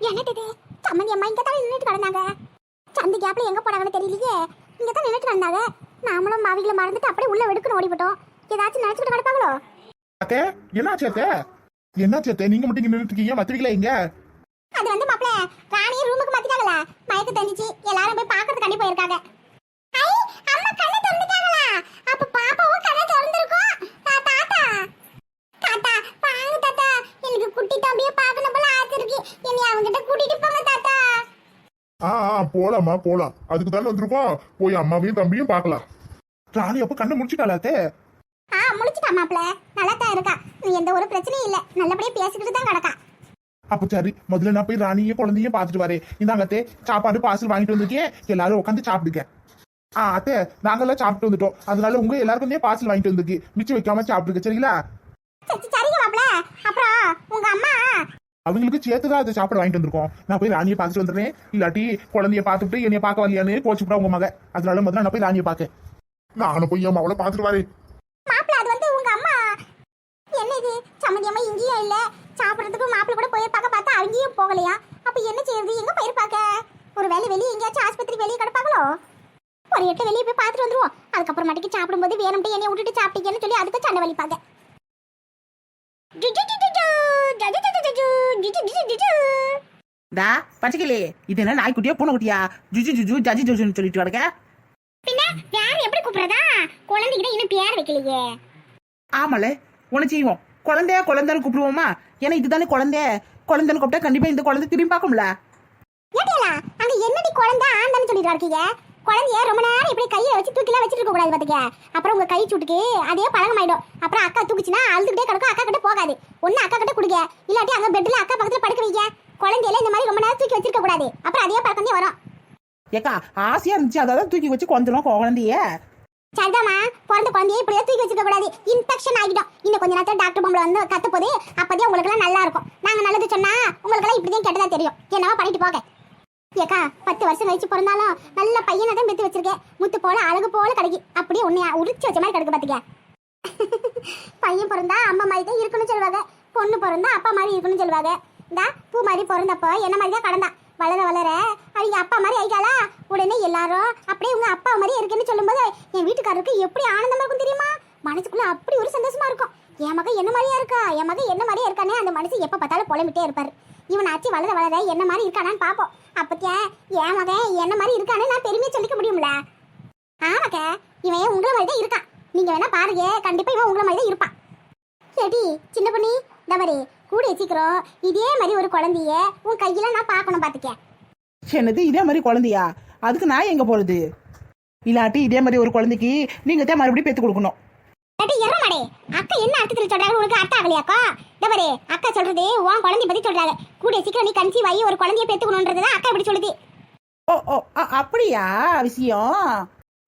என்னது இது? சம்மந்தி அம்மா இங்க தான் நின்றுட்டு கிடந்தாங்க. சந்தி கேப்ல எங்க போனாங்கன்னு தெரியலையே. இங்க தான் நின்றுட்டு கிடந்தாங்க. நாமளும் மாவிகளை மறந்துட்டு அப்படியே உள்ள வெடுக்கணும் ஓடிவிட்டோம் ஏதாச்சும் நினைச்சுட்டு கிடப்பாங்களோ? அத்தே என்னாச்சு அத்தே? என்னாச்சு அத்தே? நீங்க மட்டும் இங்க நின்னுட்டு இருக்கீங்க மத்தவங்களா எங்க அது வந்து மாப்பிள ராணியை ரூமுக்கு மாத்திட்டாங்களா? மயக்க தெரிஞ்சிச்சு எல்லாரும் போய் பாக்குறது கண்டி போயிருக்காங்க ஐ அம்மா கண்ணை திறந்துட்டாங்களா அப்ப பாப்பாவும் கண்ணை திறந்திருக்கும் ஆ, தாத்தா தாத்தா வாங்க தாத்தா எனக்கு குட்டி தம்பியை பார்க்கணும் போல ஆசை இருக்கு என்னை அவங்கிட்ட கூட்டிட்டு போங்க தாத்தா. ஆ ஆ போலாமா போலாம். அதுக்கு தானே வந்திருக்கோம். போய் அம்மாவையும் தம்பியும் பார்க்கலாம். ராணி அப்ப கண்ணை முடிச்சுட்டாளா அத்தே? ஆ முழிச்சிட்டா மாப்பிள நல்லா தான் இருக்கா. எந்த ஒரு பிரச்சனையும் இல்ல. நல்லபடியா பேசிக்கிட்டு தான் கிடக்கா. அப்ப சரி முதல்ல நான் போய் ராணியும் குழந்தையும் பார்த்துட்டு வரேன். இந்தாங்க அத்தே. சாப்பாடு பார்சல் வாங்கிட்டு வந்திருக்கேன் எல்லாரும் உட்காந்து சாப்பிடுங்க. ஆ அத்தே நாங்கெல்லாம் சாப்பிட்டு வந்துட்டோம். அதனால உங்க எல்லாருக்கும் பார்சல் வாங்கிட்டு வந்திருக்கு. மிச்சம் வைக்காம சாப்பிடுங்க சரிங்களா? சரி சரிங்க மாப்பிள அப்புறம் உங்க அம்மா அவங்களுக்கு சேர்த்து தான் அதை சாப்பிட வாங்கிட்டு வந்திருக்கோம். நான் போய் ராணியை பார்த்துட்டு வந்துடுறேன். இல்லாட்டி குழந்தைய பார்த்துட்டு என்னைய பார்க்க வரலையான்னு கோச்சுப்படா உங்க மக அதனால முதல்ல நான் போய் ராணியை பார்க்க நானும் போய் அம்மா அவளை பார்த்துட்டு வரேன். மாப்பிள அது வந்து உங்க அம்மா? என்ன இது? சம்மந்தி அம்மா இங்கேயும் இல்ல. சாப்பிடறதுக்கு மாப்பிள கூட போயிருப்பாக்க பார்த்தா அங்கேயும் போகலையா? அப்ப என்ன செய்யறது? எங்க போயிருப்பாக்க ஒரு வேலை வெளியே எங்கேயாச்சும் ஆஸ்பத்திரி வெளியே கிடப்பாங்களோ? ஒரு எட்டு வெளியே போய் பார்த்துட்டு வந்துருவோம். அதுக்கப்புறமாட்டிக்கு சாப்பிடும்போது வேணும்ட்டு என்னைய விட்டுட்டு சாப்பிட்டீங்கன்னு சொல்லி அதுக்கு சண்டை வலிப்பாங்க. டா பச்சைக்கிளி இது என்ன நாய்க்குட்டியா பூனைக்குட்டியா? ஜுஜு ஜுஜு ஜஜி ஜுஜுன்னு சொல்லிட்டு கிடக்க? பின்ன வேற எப்படி கூப்பிடுறதா? குழந்தைகிட்ட இன்னும் பேர் வைக்கலையே. ஆமால உன செய்வோம். குழந்தைய குழந்தைன்னு கூப்பிடுவோமா? ஏன்னா இதுதானே குழந்தை. குழந்தைன்னு கூப்பிட்டா கண்டிப்பா இந்த குழந்தை திரும்பி பார்க்கும்ல. ஏட்டியலா அங்க என்னடி குழந்தை ஆண்டான்னு சொல்லிட்டு இருக்கீங்க குழந்தைய ரொம்ப நேரம் இப்படி கையில வச்சு கூடாது பாத்துக்க. அப்புறம் உங்க கை சுட்டுக்கு அதே பழகமாயிடும் அப்புறம் அக்கா தூக்குச்சுன்னா அழுதுகிட்டே கிடக்கும் அக்கா கிட்ட போகாது. ஒண்ணு அக்கா கிட்ட கொடுங்க. இல்லாட்டி அங்க பெட்ல அக்கா பக்கத்துல படுக்க வைக்க குழந்தையில இந்த மாதிரி ரொம்ப நேரம் தூக்கி வச்சிருக்க கூடாது. அப்புறம் அதே பழக்கம் வரும். ஏக்கா ஆசையா இருந்துச்சு. அதான் தூக்கி வச்சு கொஞ்சம் குழந்தைய. சரிதாம்மா. பிறந்த குழந்தைய இப்படியே தூக்கி வச்சிருக்க கூடாது. இன்ஃபெக்ஷன் ஆகிடும். இன்னும் கொஞ்ச நேரத்துல டாக்டர் பொம்பளை வந்து கத்த போது அப்பதே உங்களுக்கு எல்லாம் நல்லா இருக்கும். நாங்க நல்லது சொன்னா உங்களுக்கு எல்லாம் இப்படிதான் கெட்டதா தெரியும். என்னவா பண்ணிட்டு போக ஏக்கா பத்து வருஷம் கழிச்சு பிறந்தாலும் நல்ல பையனை தான் பெத்து வச்சிருக்கேன் முத்து போல அழகு போல கிடைக்கு அப்படியே உன்னைய உரிச்சு வச்ச மாதிரி கிடக்கு பாத்துக்க. பையன் பிறந்தா அம்மா மாதிரி தான் இருக்கணும்னு சொல்லுவாங்க. பொண்ணு பிறந்தா அப்பா மாதிரி இருக்கணும்னு சொல்லுவாங்க. இந்த பூ மாதிரி பிறந்தப்போ என்ன மாதிரி தான் கடந்தா வளர வளர அவங்க அப்பா மாதிரி ஆயிட்டாளா? உடனே எல்லாரும் அப்படியே உங்க அப்பா மாதிரி இருக்குன்னு சொல்லும்போது என் வீட்டுக்காரருக்கு எப்படி ஆனந்தமா இருக்கும் தெரியுமா? மனசுக்குள்ள அப்படி ஒரு சந்தோஷமா இருக்கும். என் மகன் என்ன மாதிரியா இருக்கா? என் மகன் என்ன மாதிரியா இருக்கானே அந்த மனுஷன் எப்ப பார்த்தாலும் புலம்பிட்டே இருப்பாரு. இவன் ஆச்சு வளர வளர என்ன மாதிரி இருக்கானான்னு பாப்போம். அப்பத்தியா என் மகன் என்ன மாதிரி இருக்கானே நான் பெருமையை சொல்லிக்க முடியும்ல? ஆமாக்க இவன் உங்களை மாதிரி தான் இருக்கான். நீங்க வேணா பாருங்க கண்டிப்பா இவன் உங்களை மாதிரி தான் இருப்பான். கேட்டி சின்ன பண்ணி இந்த மாதிரி கூடிய சீக்கிரம் இதே மாதிரி ஒரு குழந்தைய உன் கையில நான் பார்க்கணும் பாத்துக்க. என்னது இதே மாதிரி குழந்தையா? அதுக்கு நான் எங்க போறது? இல்லாட்டி இதே மாதிரி ஒரு குழந்தைக்கு நீங்க தான் மறுபடியும் பேத்து கொடுக்கணும். அடி எருமடே அக்கா என்ன அர்த்தத்தில் சொல்றாங்க? உனக்கு அர்த்தம் ஆகலையாக்கா இந்த பாரு அக்கா சொல்றது உன் குழந்தை பத்தி சொல்றாங்க. கூடிய சீக்கிரம் நீ கன்சீவ் ஆகி ஒரு குழந்தைய பெத்துக்கணும்ன்றதுதான் அக்கா இப்படி சொல்லுது. ஓ ஓ அப்படியா? விஷயம்?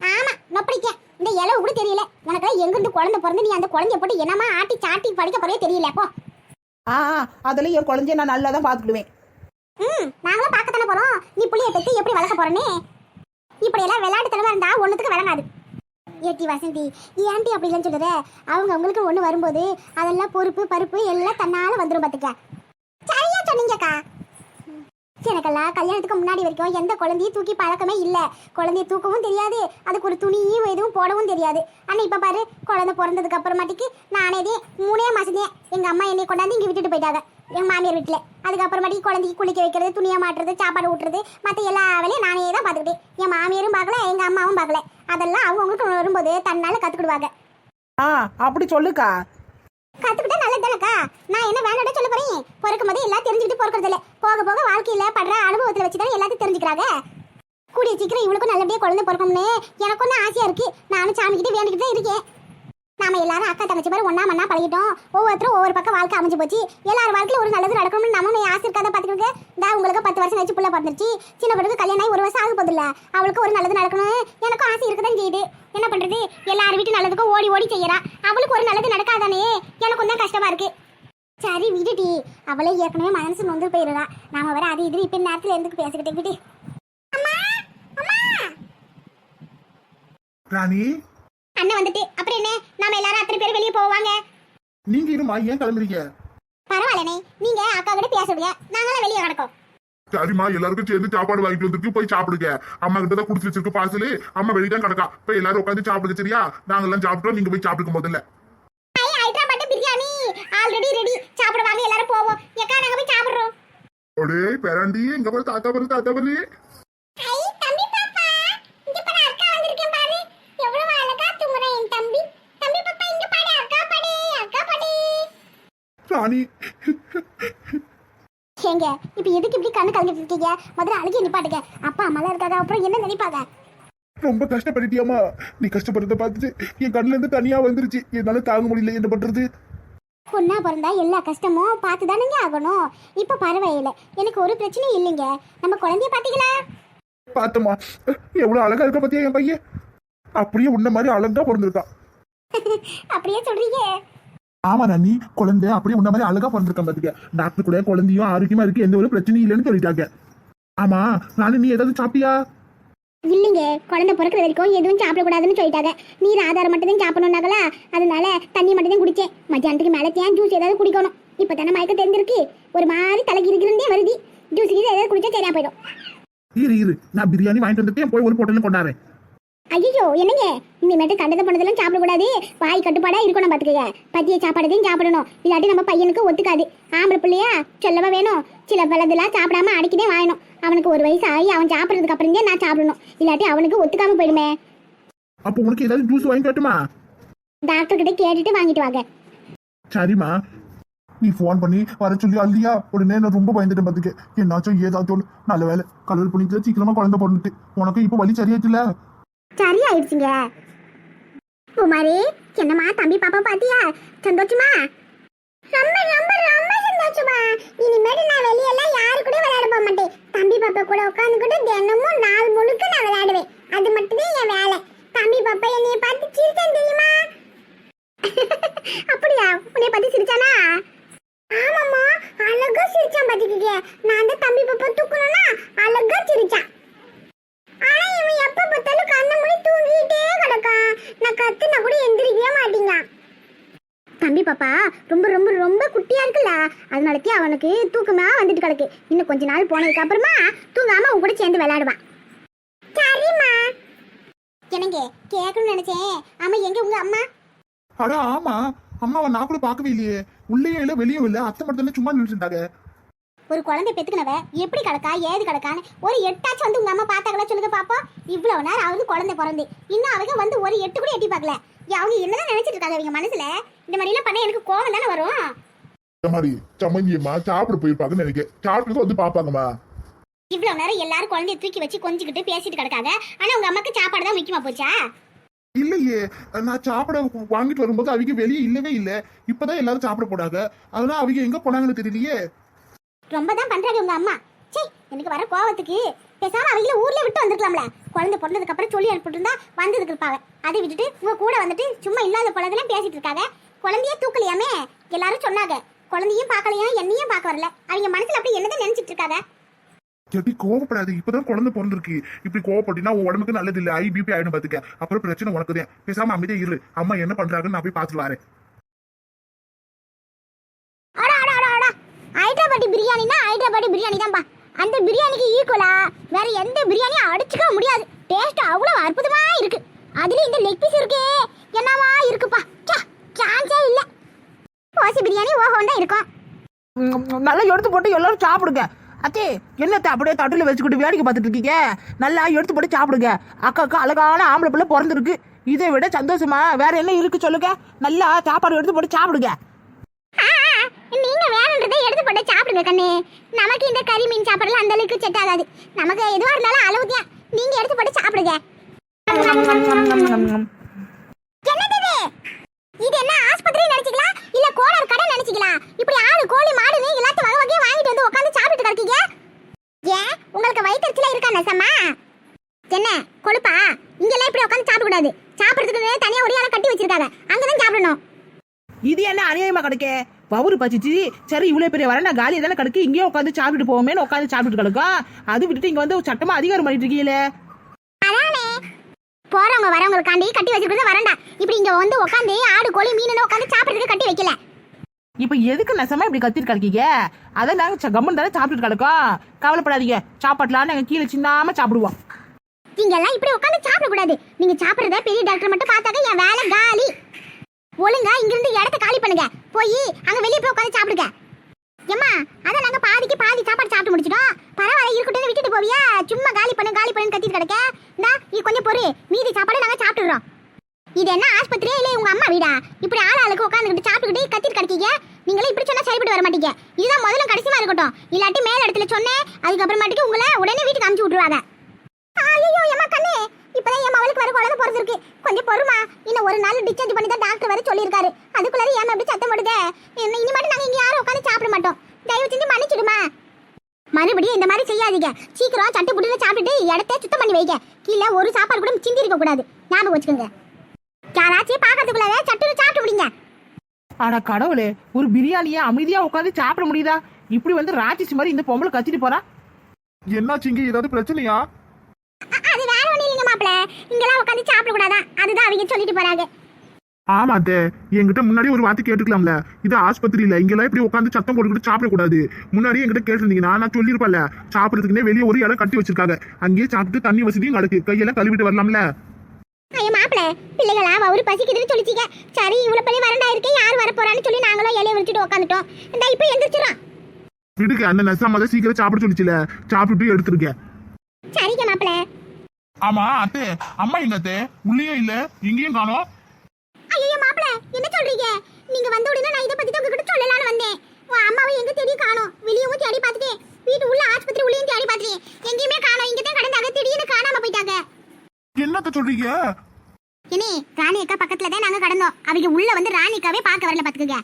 ஆமா நொப்படிக்க இந்த இளவு கூட தெரியல. உனக்கு எங்க இருந்து குழந்தை பிறந்து நீ அந்த குழந்தைய போட்டு என்னமா ஆட்டி சாட்டி படிக்க போறே தெரியல போ. ஆ அதுல என் குழந்தைய நான் நல்லா தான் பார்த்துக்கிடுவேன். ம் நாங்களும் பார்க்கத்தானே போறோம். நீ புள்ளைய பெத்து எப்படி வளர்க்க போறேன்னு? இப்படி எல்லாம் விளையாட்டுத்தனமா இருந்தா ஒண்ணுத்துக்கு விளங்காது. ஏட்டி வசந்தி ஏன்டி அப்படிலாம் சொல்லுற அவங்க அவங்களுக்கு ஒன்று வரும்போது அதெல்லாம் பொறுப்பு பருப்பு எல்லாம் தன்னால் வந்துடும் பார்த்துக்க சரியா சொன்னீங்கக்கா. எனக்கெல்லாம் கல்யாணத்துக்கு முன்னாடி வரைக்கும் எந்த குழந்தையும் தூக்கி பழக்கமே இல்லை. குழந்தைய தூக்கவும் தெரியாது. அதுக்கு ஒரு துணியும் எதுவும் போடவும் தெரியாது. ஆனால் இப்போ பாரு குழந்தை பிறந்ததுக்கு அப்புறமாட்டிக்கு நானே மூணே மாசத்தே எங்கள் அம்மா என்னை கொண்டாந்து இங்கே விட்டுட்டு போயிட்டாங்க. எங்க மாமியார் வீட்டுல அதுக்கப்புறமாட்டி குழந்தைக்கு குளிக்க வைக்கிறது துணியை மாட்டுறது சாப்பாடு ஊட்டுறது மத்த எல்லா வேலையும் நானே தான் பாத்துக்கிட்டேன் என் மாமியாரும் பார்க்கல எங்க அம்மாவும் பார்க்கல. அதெல்லாம் அவங்கவுங்களுக்கு வரும்போது தன்னால கத்துக்கிடுவாங்க. ஆ அப்படி சொல்லுக்கா. கத்துக்கிட்டா நல்லது தானக்கா? நான் என்ன வேண்டாம் சொல்ல போறேன். பிறக்கும் போது எல்லாம் தெரிஞ்சுக்கிட்டு பிறக்கிறது இல்ல போக போக வாழ்க்கையில படுற அனுபவத்துல வச்சு தானே எல்லாத்தையும் தெரிஞ்சுக்கிறாங்க. கூடிய சீக்கிரம் இவளுக்கும் நல்லபடியா குழந்தை பிறக்கணும்னு எனக்கு ஒன்றும் ஆசையா இருக்கு. நானும் சாமி கிட்ட வேண்டிக்கிட்டு தான் இருக்கேன். நாம எல்லாரும் அக்கா தங்கச்சி பேர் ஒன்றா மண்ணா பழகிட்டோம். ஒவ்வொருத்தரும் ஒவ்வொரு பக்கம் வாழ்க்கை அமைஞ்சு போச்சு. எல்லாரும் வாழ்க்கையில ஒரு நல்லது நடக்கணும்னு நம்ம ஆசை இருக்காத பாத்துக்கிட்டு இந்த உங்களுக்கு பத்து வருஷம் கழிச்சு புள்ள பிறந்துருச்சு. சின்ன பொண்ணுக்கு கல்யாணம் ஆகி ஒரு வருஷம் ஆக போதில்ல அவளுக்கு ஒரு நல்லது நடக்கணும் எனக்கும் ஆசை இருக்கதான் செய்யுது. என்ன பண்றது? எல்லார் வீட்டு நல்லதுக்கும் ஓடி ஓடி செய்யறா. அவளுக்கு ஒரு நல்லது நடக்காதானே? எனக்கும் தான் கஷ்டமா இருக்கு. சரி விடுடி. அவளே ஏற்கனவே மனசு நொந்து போயிருடா நாம வர அது இது இப்ப நேரத்துல எதுக்கு பேசிக்கிட்டே விடு. ராணி அண்ணன் வந்துட்டு அப்புறம் என்ன? நாம எல்லாரும் அத்தனை பேர் வெளியே போவாங்க நீங்க இருமா ஏன் கிளம்புறீங்க? பரவாயில்லண்ணே நீங்க அக்கா கிட்ட பேசுறீங்க நாங்களாம் வெளியே கிடக்கோம் சரிம்மா எல்லாருக்கும் சேர்ந்து சாப்பாடு வாங்கிட்டு வந்துருக்கு போய் சாப்பிடுங்க. அம்மா கிட்ட தான் குடுத்து வச்சிருக்க பார்சலு அம்மா வெளியே தான் கிடக்கா. போய் எல்லாரும் உட்காந்து சாப்பிடுங்க சரியா? நாங்க எல்லாம் சாப்பிட்டோம் நீங்க போய் சாப்பிடுங்க முதல்ல பிரியாணி ஆல்ரெடி ரெடி சாப்பிட வாங்க எல்லாரும் போவோம். ஏக்கா நாங்க போய் சாப்பிடுறோம். ஒடே பேராண்டி எங்க பாரு தாத்தா பாரு தாத்தா பாரு ஐ தம்பி பாப்பா இங்க பாரு அக்கா வந்திருக்கேன் பாரு எவ்வளவு அழகா தூங்குறேன் என் தம்பி தம்பி பாப்பா இங்க பாரு அக்கா பாடு அக்கா பாடு ராணி. ஏங்க இப்ப எதுக்கு இப்படி கண்ணு கலங்கிட்டு இருக்கீங்க? முதல்ல அழுகி நிப்பாட்டுங்க. அப்பா அம்மாலாம் இருக்காங்க அப்புறம் என்ன நினைப்பாங்க? ரொம்ப கஷ்டப்பட்டுட்டியாமா நீ கஷ்டப்படுறத பார்த்துட்டு என் கண்ணுல இருந்து தனியா வந்துருச்சு. என்னால தாங்க முடியல. என்ன பண்றது? பொண்ணா பிறந்தா எல்லா கஷ்டமும் பார்த்து தானங்க ஆகணும். இப்ப பரவாயில்ல. எனக்கு ஒரு பிரச்சனையும் இல்லைங்க. நம்ம குழந்தைய பாத்தீங்களா? பார்த்தம்மா. எவ்வளவு அழகா இருக்க பத்தியா என் பையன்? அப்படியே உன்ன மாதிரி அழகா பிறந்திருக்கான். அப்படியே சொல்றீங்க. ஆமா நானி குழந்தை அப்படியே உன்ன மாதிரி அழகா பிறந்திருக்கான் பாத்துக்க. டாக்டர் கூட குழந்தையும் ஆரோக்கியமா இருக்கு எந்த ஒரு பிரச்சனையும் இல்லைன்னு சொல்லிட்டாங்க. ஆமா நானு நீ ஏதாவது சாப்பிட்டியா? இல்லைங்க குழந்தை பிறக்கிற வரைக்கும் எதுவும் சாப்பிடக்கூடாதுன்னு சொல்லிட்டாங்க. நீர் ஆதாரம் மட்டும் தான் சாப்பிடணும்னாங்களா? அதனால தண்ணி மட்டும் தான் குடிச்சேன். மத்தியானத்துக்கு மேலே தேன் ஜூஸ் ஏதாவது குடிக்கணும். இப்போ தானே மயக்கம் தெரிஞ்சிருக்கு. ஒரு மாதிரி தலைக்கு இருக்கிறதே வருது. ஜூஸ் கீது ஏதாவது குடிச்சா சரியா போயிடும். இரு இரு. நான் பிரியாணி வாங்கிட்டு வந்துட்டேன் போய் ஒரு போட்டல கொண்டாடுறேன். ஐயோ என்னங்க? இனிமேட்டு கண்டதை பண்ணதெல்லாம் சாப்பிடக்கூடாது வாய் கட்டுப்பாடா இருக்கணும் பார்த்துக்கங்க பத்திய சாப்பாடுதையும் சாப்பிடணும். இல்லாட்டி நம்ம பையனுக்கு ஒத்துக்காது. ஆம்பளை பிள்ளையா சொல்லவா வேணும். சில பலதெல்லாம் சாப்பிடாம அடிக்கதே வாயணும் அவனுக்கு ஒரு வயசு ஆகி அவன் சாப்பிட்றதுக்கு அப்புறம் தான் நான் சாப்பிடணும். இல்லாட்டி அவனுக்கு ஒத்துக்காம போயிடுமே. அப்போ உனக்கு ஏதாவது ஜூஸ் வாங்கி தரட்டுமா டாக்டர் கிட்ட கேட்டுட்டு வாங்கிட்டு வாங்க. சரிம்மா. நீ ஃபோன் பண்ணி வர சொல்லி அழுதியா? உடனே நான் ரொம்ப பயந்துட்டேன் பார்த்துக்க என்னாச்சும் ஏதாச்சும். நல்ல வேலை கடவுள் புண்ணியத்துல சீக்கிரமா குழந்தை பிறந்துட்டு. உனக்கு இப்போ வலி சரியாச்சுல சரி ஆயிடுச்சுங்க குமாரி என்னம்மா தம்பி பாப்பா பாத்தியா? சந்தோஷமா? ரொம்ப ரொம்ப ரொம்ப சந்தோஷமா. இனிமேட்டு நான் வெளியெல்லாம் யாரு கூட விளையாட போக மாட்டேன். தம்பி பாப்பா கூட உட்காந்துக்கிட்டு தினமும் நாள் முழுக்க நான் விளையாடுவேன் அது மட்டும்தான் என் வேலை தம்பி பாப்பா என்னைய பார்த்து சிரிச்சான் தெரியுமா அப்படியா உன்னைய பார்த்து சிரிச்சானா ஆமாம்மா அழகா சிரிச்சான் பாத்துக்கிட்டே நான் அந்த தம்பி பாப்பா தூக்கணும்னா அழகா சிரிச்சான் ஆனா இவன் எப்ப பார்த்தாலும் கண்ணை மூடி தூங்கிட்டே கிடக்கான் நான் கத்துனா கூட எந்திரிக்கவே மாட்டீங்க தம்பி பாப்பா ரொம்ப ரொம்ப ரொம்ப குட்டியா இருக்குல்ல. அதனாலக்கே அவனுக்கு தூக்கமா வந்துட்டு கிடக்கு. இன்னும் கொஞ்ச நாள் போனதுக்கு அப்புறமா தூங்காம உன் கூட சேர்ந்து விளையாடுவான். சரிம்மா. என்னங்க கேட்கணும்னு நினைச்சேன். ஆமா எங்க உங்க அம்மா? அட ஆமா. அம்மாவை நான் கூட பார்க்கவே இல்லையே. உள்ளேயும் இல்லை வெளியும் இல்லை. அத்தை மட்டும் சும்மா நின்றுட்டாங்க ஒரு குழந்தை பெத்துக்கினவ எப்படி கிடக்கா ஏது கிடக்கான்னு ஒரு எட்டாச்சும் வந்து உங்க அம்மா பார்த்தாங்களா சொல்லுங்க பாப்போம். இவ்வளவு நேரம் அவங்க குழந்தை பிறந்து இன்னும் அவங்க வந்து ஒரு எட்டு கூட எட்டி பார்க்கல. அவங்க என்னதான் நினைச்சிட்டு இருக்காங்க அவங்க மனசுல? இந்த மாதிரி எல்லாம் பண்ண எனக்கு கோவம் தானே வரும்? இந்த மாதிரி சம்மந்தியம்மா சாப்பிட போயிருப்பாங்கன்னு நினைக்கிறேன் சாப்பிட்டு வந்து பாப்பாங்கம்மா. இவ்வளவு நேரம் எல்லாரும் குழந்தைய தூக்கி வச்சு கொஞ்சிக்கிட்டு பேசிட்டு கிடக்காங்க. ஆனா உங்க அம்மாக்கு சாப்பாடு தான் முக்கியமா போச்சா? இல்லையே நான் சாப்பிட வாங்கிட்டு வரும்போது அவங்க வெளியே இல்லவே இல்லை. இப்பதான் எல்லாரும் சாப்பிட போனாங்க அதனால அவங்க எங்க போனாங்கன்னு தெரியலையே. ரொம்ப தான் பண்றாங்க உங்க அம்மா. சே எனக்கு வர கோவத்துக்கு. பேசாம அவங்கள ஊர்ல விட்டு வந்திருக்கலாம்ல. குழந்தை பிறந்ததுக்கு அப்புறம் சொல்லி அனுப்பிட்டு வந்ததுக்கு இருப்பாங்க அதை விட்டுட்டு உங்க கூட வந்துட்டு சும்மா இல்லாத பொழுதெல்லாம் பேசிட்டு இருக்காங்க. குழந்தைய தூக்கலையாமே? எல்லாரும் சொன்னாங்க. குழந்தையும் பார்க்கலையா? என்னையும் பார்க்க வரல. அவங்க மனசுல அப்படி என்னதான் நினைச்சிட்டு இருக்காங்க? எப்படி கோவப்படாது. இப்பதான் குழந்தை பிறந்திருக்கு. இப்படி கோவப்பட்டினா உன் உடம்புக்கு நல்லது இல்லை ஐ பிபி ஆயிடும் பாத்துக்க. அப்புறம் பிரச்சனை உனக்கு தான். பேசாம அமைதியா இரு. அம்மா என்ன பண்றாங்கன்னு நான் போய் பார்த்துட்டு வரேன். ஹைதராபாடி பிரியாணினா ஹைதராபாடி பிரியாணி தான்பா அந்த பிரியாணிக்கு ஈக்குவலா வேற எந்த பிரியாணியும் அடிச்சுக்க முடியாது. டேஸ்ட் அவ்வளவு அற்புதமா இருக்கு. அதுல இந்த லெக் பீஸ் இருக்கே. என்னவா இருக்குப்பா? சான்ஸே இல்ல. ஓசி பிரியாணி ஓஹோண்டா இருக்கும். நல்லா எடுத்து போட்டு எல்லாரும் சாப்பிடுங்க. அத்தே என்னத்தை அப்படியே தட்டில் வச்சுக்கிட்டு வேடிக்கை பார்த்துட்டு இருக்கீங்க? நல்லா எடுத்து போட்டு சாப்பிடுங்க. அக்காவுக்கு அழகான ஆம்பளை பிள்ளை பிறந்திருக்கு. இதை விட சந்தோஷமா வேற என்ன இருக்கு சொல்லுங்க. நல்லா சாப்பாடு எடுத்து போட்டு சாப்பிடுங்க. நீங்க வேணுன்றதை எடுத்து போட்டு சாப்பிடுங்க கண்ணு. நமக்கு இந்த கறி மீன் சாப்பிடலாம் அந்த அளவுக்கு செட் ஆகாது. நமக்கு எதுவா இருந்தாலும் அளவுதியா நீங்க எடுத்து போட்டு சாப்பிடுங்க. என்னது இது? இது என்ன ஆஸ்பத்திரி நினைச்சிக்கலாம் இல்ல கோடர் கடை நினைச்சிக்கலாம் இப்படி ஆடு கோழி மாடு நீ எல்லாத்தையும் வகை வகையா வாங்கிட்டு வந்து உட்காந்து சாப்பிட்டு கிடக்கீங்க? ஏன்? உங்களுக்கு வயிற்றுல இருக்கா நெசமா? என்ன கொழுப்பா? இங்கெல்லாம் இப்படி உட்காந்து சாப்பிட கூடாது சாப்பிடுறதுக்கு தனியா ஒரு இடம் கட்டி வச்சிருக்காங்க. அங்கதான் சாப்பிடணும். இது என்ன அநியாயமா கிடைக்கு பவுரு பச்சிச்சு சரி இவ்வளவு பெரிய வர நான் காலியா தானே கிடக்கு இங்கேயே உட்காந்து சாப்பிட்டு போவோமேனு உட்காந்து சாப்பிட்டு கிடக்கும் அது விட்டுட்டு இங்க வந்து சட்டமா அதிகாரம் பண்ணிட்டு இருக்கீங்களே? போறவங்க வரவங்களுக்காண்டி கட்டி வச்சிருக்கிறது வரண்டா. இப்படி இங்க வந்து உட்காந்து ஆடு கோழி மீன் உட்காந்து சாப்பிடுறதுக்கு கட்டி வைக்கல. இப்ப எதுக்கு நெசமா இப்படி கத்திட்டு கிடக்கீங்க? அதை நாங்க கம்முன்னு தானே சாப்பிட்டுட்டு கிடக்கோம். கவலைப்படாதீங்க. சாப்பாட்டுலாம் நாங்க கீழே சின்னாம சாப்பிடுவோம். நீங்க எல்லாம் இப்படி உட்காந்து சாப்பிட கூடாது நீங்க சாப்பிடுறத பெரிய டாக்டர் மட்டும் பார்த்தாக்க என் வேலை காலி. ஒழுங்கா இங்கிருந்து இடத்த காலி பண்ணுங்க. போய் அங்க வெளியே போய் உட்காந்து சாப்பிடுங்க ஏம்மா அதான் நாங்க பாதிக்கு பாதி சாப்பாடு சாப்பிட்டு முடிச்சிட்டோம் பரவாயில்ல இருக்கட்டும் விட்டுட்டு போவியா சும்மா காலி பண்ணு காலி பண்ணுன்னு கத்திட்டு கிடக்க இந்தா நீ கொஞ்சம் பொறு மீதி சாப்பாடு நாங்க சாப்பிட்டுறோம் இது என்ன ஆஸ்பத்திரியா இல்ல உங்க அம்மா வீடா இப்படி ஆள் ஆளுக்கு உட்காந்துக்கிட்டு சாப்பிட்டுக்கிட்டு கத்திட்டு கிடக்கீங்க நீங்களே இப்படி சொன்னா சரிப்பட்டு வர மாட்டீங்க இதுதான் முதல்ல கடைசிமா இருக்கட்டும் இல்லாட்டி மேல் இடத்துல சொன்னேன் அதுக்கப்புறமாட்டுக்கு உங்களை உடனே வீட்டுக்கு அனுப்பிச்சு விட்டுருவாங்க ஐயோ ஏமா கண்ணே இப்பதான் என் மவளுக்கு வர குழந்தை பிறந்திருக்கு கொஞ்சம் பொறுமா இன்னும் ஒரு நாள் டிஸ்சார்ஜ் பண்ணி தான் டாக்டர் வர சொல்லியிருக்காரு அதுக்குள்ளார ஏமா எப்படி சத்தம் போடுதே? இனி மட்டும் நாங்க இங்க யாரும் உட்காந்து சாப்பிட மாட்டோம். தயவு செஞ்சு மன்னிச்சிடுமா? மறுபடியும் இந்த மாதிரி செய்யாதீங்க. சீக்கிரம் சட்டு புட்டுல சாப்பிட்டுட்டு இடத்த சுத்தம் பண்ணி வைங்க. கீழே ஒரு சாப்பாடு கூட சிந்தி இருக்க கூடாது. ஞாபகம் வச்சுக்கோங்க. யாராச்சும் பாக்கிறதுக்குள்ளார சட்டுன்னு சாப்பிட்டு முடிங்க ஆனா கடவுளே ஒரு பிரியாணியை அமைதியா உட்காந்து சாப்பிட முடியுதா? இப்படி வந்து ராட்சசி மாதிரி இந்த பொம்பளை கத்திட்டு போறா? என்னாச்சுங்க ஏதாவது பிரச்சனையா? அது வேற ஒண்ணும் இல்லைங்க மாப்பிள்ள இங்கெல்லாம் உட்காந்து சாப்பிட கூடாதான் அதுதான் அவங்க சொல்லிட்டு போறாங்க. ஆமா அத்தை என்கிட்ட முன்னாடி ஒரு வார்த்தை கேட்டுக்கலாம்ல. இது ஆஸ்பத்திரி இல்ல இங்கெல்லாம் இப்படி உட்காந்து சத்தம் போட்டுக்கிட்டு சாப்பிடக்கூடாது. முன்னாடியே என்கிட்ட கேட்டிருந்தீங்கன்னா நான் சொல்லியிருப்பேன்ல. சாப்பிடறதுக்குன்னே வெளியே ஒரு இடம் கட்டி வச்சிருக்காங்க. அங்கேயே சாப்பிட்டு தண்ணி வசதியும் கிடக்கு. கையெல்லாம் கழுவிட்டு வரலாம்ல. ஐயா மாப்பிள பிள்ளைகளா அவரு பசிக்குதுன்னு சொல்லிச்சிங்க சரி இவ்வளவு பெரிய வரண்டா இருக்கே யார் வர போறான்னு சொல்லி நாங்களும் இலைய விரிச்சிட்டு உட்காந்துட்டோம் இந்த இப்ப எந்திரிச்சிடறோம் விடுங்க அந்த நெசமா தான் சீக்கிரம் சாப்பிட சொல்லிச்சுல. சாப்பிட்டுட்டு எடுத்துருக்கேன் சரிங்க மாப்பிள. ஆமா அத்தை அம்மா எங்க அத்தை? உள்ளேயே இல்ல இங்கேயும் காணோம். என்ன சொல்றீங்க? நீங்க வந்த உடனே நான் இத பத்தி தான் உங்ககிட்ட சொல்லலாம்னு வந்தேன். உன் அம்மாவை எங்க தேடி காணோம்? வெளியவும் தேடி பார்த்துட்டேன். வீட்டு உள்ள ஆஸ்பத்திரி உள்ளேயும் தேடி பார்த்துட்டேன். எங்கேயுமே காணோம். இங்க தான் கடந்தாங்க. திடீர்னு காணாம போயிட்டாங்க. என்னத்த சொல்றீங்க? இனி ராணி அக்கா பக்கத்துல தான் நாங்க கடந்தோம். அவங்க உள்ள வந்து ராணி அக்காவே பார்க்க வரல பாத்துக்கங்க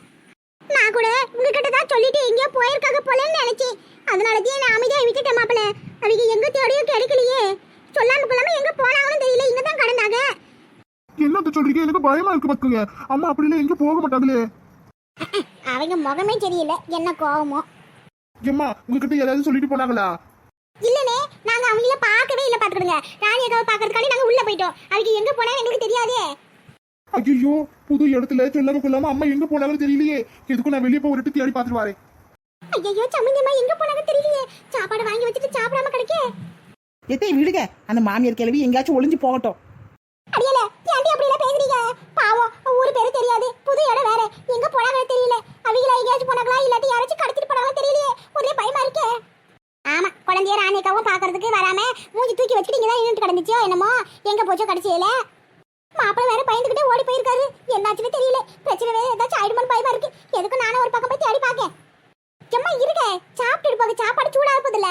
நான் கூட உங்ககிட்ட தான் சொல்லிட்டு எங்கேயோ போயிருக்காங்க போலன்னு நினைச்சேன். அதனால தான் நான் அமைதியா விட்டுட்டேன் மாப்பிள. அவங்க எங்க தேடியும் கிடைக்கலையே. சொல்லாம கொள்ளாம எங்க போனாங்கன்னு தெரியல. இங்க தான் கடந்தாங்க. என்னத்த சொல்றீங்க? எனக்கு பயமா இருக்கு பாத்துங்க அம்மா அப்படி இல்ல எங்க போக மாட்டாங்களே. அவங்க முகமே சரியில்லை. என்ன கோவமோ? ஏம்மா உங்ககிட்ட ஏதாவது சொல்லிட்டு போனாங்களா? இல்லனே நாங்க அவங்கள பார்க்கவே இல்ல பாத்துக்கிடுங்க. ராணி அக்காவை பாக்குறதுக்காண்டி நாங்க உள்ள போயிட்டோம். அவங்க எங்க போனா எங்களுக்கு தெரியாதே. ஐயோ புது இடத்துல சொல்லாம கொள்ளாம அம்மா எங்க போனாங்கன்னு தெரியலையே. எதுக்கும் நான் வெளியே போய் ஒரு தேடி பார்த்துட்டு வரேன். ஐயோ சம்மந்தமா எங்க போனாங்க தெரியலையே. சாப்பாடு வாங்கி வச்சுட்டு சாப்பிடாம கிடைக்கே. எத்தை விடுங்க. அந்த மாமியார் கிளவி எங்கேயாச்சும் ஒளிஞ்சு போகட்டும் அடியல ஏன்டி அப்படி எல்லாம் பேசுறீங்க பாவம் ஊரு பேரு தெரியாது புது இடம் வேற எங்க போனாங்க தெரியல. அவங்கள எங்கேயாச்சும் போனாங்களா? இல்லாட்டி யாராச்சும் கடத்திட்டு போனாங்களா தெரியலையே. ஒரே பயமா இருக்கே. ஆமா குழந்தைய ராணிக்காவும் பாக்குறதுக்கு வராம மூஞ்சி தூக்கி வச்சுட்டு இங்கதான் தான் கிடந்துச்சோ என்னமோ? எங்க போச்சோ கடைசியில மாப்பிள்ள வேற பயந்துகிட்டே ஓடி போயிருக்காரு. என்னாச்சுன்னு தெரியல. பிரச்சனை வேற ஏதாச்சும் ஆயிடுமோன்னு பயமா இருக்கு. எதுக்கும் நானும் ஒரு பக்கம் போய் தேடி பார்க்கேன். சும்மா இருக்க சாப்பிட்டு போக சாப்பாடு சூடா இருப்பதில்ல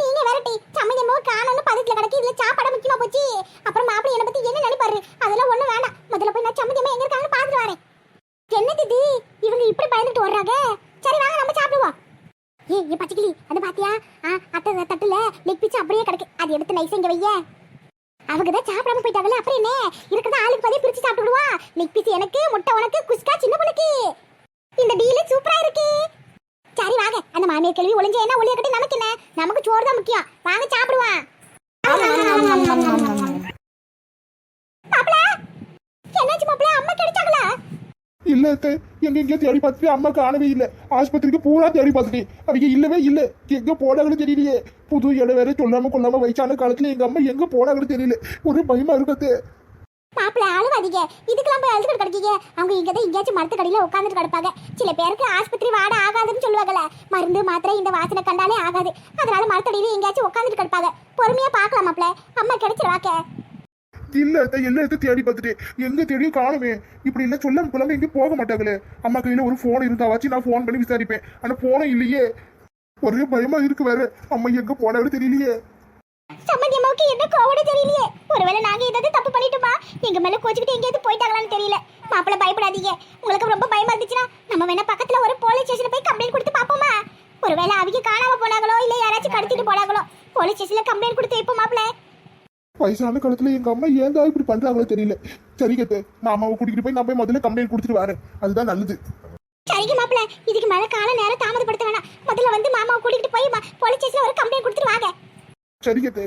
நீங்க வேறட்டி சம்மந்தமோ காணோன்னு பதத்துல கிடக்கு. இதுல சாப்பாடு முக்கியமா போச்சு. அப்புறம் மாப்பிள்ளை என்ன பத்தி என்ன நினைப்பாரு? அதெல்லாம் ஒண்ணும் வேண்டாம் முதல்ல போய் நான் சம்மந்தமா எங்க இருக்காங்கன்னு பாத்துட்டு வரேன். என்ன திதி? இவங்க இப்படி பயந்துட்டு வர்றாங்க சரி வாங்க நம்ம சாப்பிடுவோம். ஏய் ஏ பச்சைக்கிளி அது பாத்தியா? ஆ அத்தை தட்டுல லெக் பீஸ் அப்படியே கிடக்கு. அது எடுத்து நைஸ் இங்க வைய. அவங்க தான் சாப்பிடாம போயிட்டாங்கல்ல அப்புறம் என்ன? இருக்கிறத ஆளுக்கு பாதி பிரிச்சு சாப்பிடுவா லெக் பீஸ் எனக்கு முட்டை உனக்கு குஸ்கா சின்ன பிள்ளைக்கு இந்த டீல் சூப்பரா இருக்கு. சரி வாங்க. அந்த மாமியார் கேள்வி ஒளிஞ்ச என்ன ஒளிய கட்டி நமக்கு என்ன? நமக்கு சோறு தான் முக்கியம். வாங்க சாப்பிடுவான் மாப்பிள என்னாச்சு மாப்பிள அம்மா கிடைச்சாங்களா இல்ல எங்க எங்கேயோ தேடி பார்த்துட்டு அம்மா காணவே இல்ல. ஆஸ்பத்திரிக்கு பூரா தேடி பார்த்துட்டு அவங்க இல்லவே இல்ல. எங்க போனாங்கன்னு தெரியலையே. புது இடம் வேற சொல்லாம கொள்ளாம வயசான காலத்துல எங்க அம்மா எங்க போனாங்கன்னு தெரியல. ஒரு பயமா இருக்கத்து. மாப்பிள அழுவாதீங்க இதுக்கெல்லாம் போய் அழுது கிடக்கீங்க. அவங்க இங்க தான் எங்கேயாச்சும் மரத்து கடையில உட்காந்துட்டு கிடப்பாங்க. சில பேருக்கு ஆஸ்பத்திரி வாட ஆகாதுன்னு சொல்லுவாங்கல்ல. மருந்து மாத்திரை இந்த வாசனை கண்டாலே ஆகாது. அதனால மரத்தடியில எங்கேயாச்சும் உட்காந்துட்டு கிடப்பாங்க. பொறுமையா பார்க்கலாம் மாப்பிள அம்மா கிடைச்சிருவாக்க. இல்ல அத்தை எல்லா இடத்தையும் தேடி பார்த்துட்டு? எங்க தேடியும் காணுமே. இப்படி இல்ல சொல்லாம கொள்ளாம எங்கேயும் போக மாட்டாங்களே. அம்மா கையில ஒரு போன் இருந்தாவாச்சு நான் போன் பண்ணி விசாரிப்பேன். ஆனா போனும் இல்லையே. ஒரே பயமா இருக்கு வேற. அம்மா எங்க போனாலும் தெரியலையே. சம்மந்தி அம்மாவுக்கு என்ன கோவட தெரியலையே. ஒருவேளை நாங்க ஏதாவது தப்பு பண்ணிட்டோமா? எங்க மேல கோச்சுக்கிட்டு எங்கேயாவது போயிட்டாங்களான்னு தெரியல. மாப்பிள பயப்படாதீங்க. உங்களுக்கு ரொம்ப பயமா இருந்துச்சுன்னா நம்ம வேணா பக்கத்துல ஒரு போலீஸ் ஸ்டேஷன்ல போய் கம்ப்ளைண்ட் கொடுத்து பாப்போமா ஒருவேளை அவங்க காணாம போனாங்களோ இல்ல யாராச்சும் கடத்திட்டு போனாங்களோ போலீஸ் ஸ்டேஷன்ல கம்ப்ளைண்ட் கொடுத்து வைப்போம் மாப்பிள வயசான காலத்துல எங்க அம்மா ஏன் இப்படி பண்றாங்களோ தெரியல. சரி கத்து. நான் அம்மாவை கூட்டிகிட்டு போய் நான் போய் முதல்ல கம்ப்ளைண்ட் கொடுத்துட்டு வரேன். அதுதான் நல்லது. சரிங்க மாப்பிள இதுக்கு மேல கால நேரம் தாமதப்படுத்த வேணாம். முதல்ல வந்து மாமாவை கூட்டிட்டு போய் போலீஸ் ஸ்டேஷன்ல ஒரு கம்ப்ளைண்ட் கொடுத்துட்டு வாங்க. சரி கத்து.